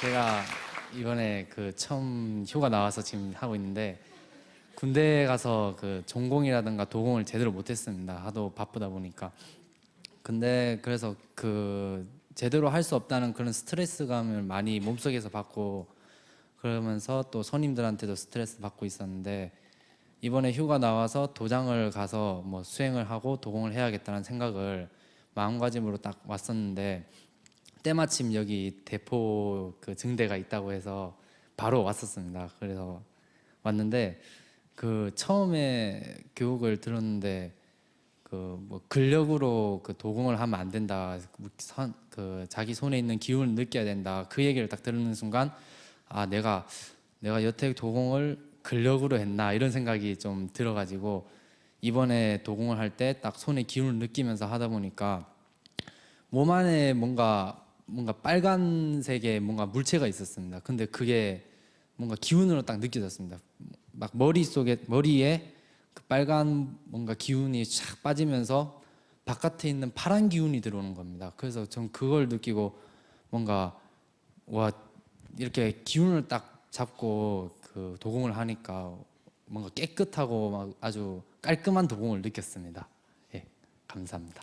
제가 이번에 그 처음 휴가 나와서 지금 하고 있는데 군대 가서 그 전공이라든가 도공을 제대로 못했습니다. 하도 바쁘다 보니까. 근데 그래서 그 제대로 할 수 없다는 그런 스트레스감을 많이 몸속에서 받고 그러면서 또 손님들한테도 스트레스 받고 있었는데 이번에 휴가 나와서 도장을 가서 뭐 수행을 하고 도공을 해야겠다는 생각을 마음가짐으로 딱 왔었는데 때마침 여기 대포 그 증대가 있다고 해서 바로 왔었습니다. 그래서 왔는데 그 처음에 교육을 들었는데 그 뭐 근력으로 그 도공을 하면 안 된다. 선, 그 자기 손에 있는 기운을 느껴야 된다. 그 얘기를 딱 듣는 순간 아 내가 내가 여태 도공을 근력으로 했나 이런 생각이 좀 들어가지고 이번에 도공을 할 때 딱 손에 기운을 느끼면서 하다 보니까 몸 안에 뭔가 뭔가 빨간색의 뭔가 물체가 있었습니다. 근데 그게 뭔가 기운으로 딱 느껴졌습니다. 막 머리 속에 머리에 그 빨간 뭔가 기운이 쫙 빠지면서 바깥에 있는 파란 기운이 들어오는 겁니다. 그래서 전 그걸 느끼고 뭔가 와 이렇게 기운을 딱 잡고 그 도공을 하니까 뭔가 깨끗하고 막 아주 깔끔한 도공을 느꼈습니다. 예, 감사합니다.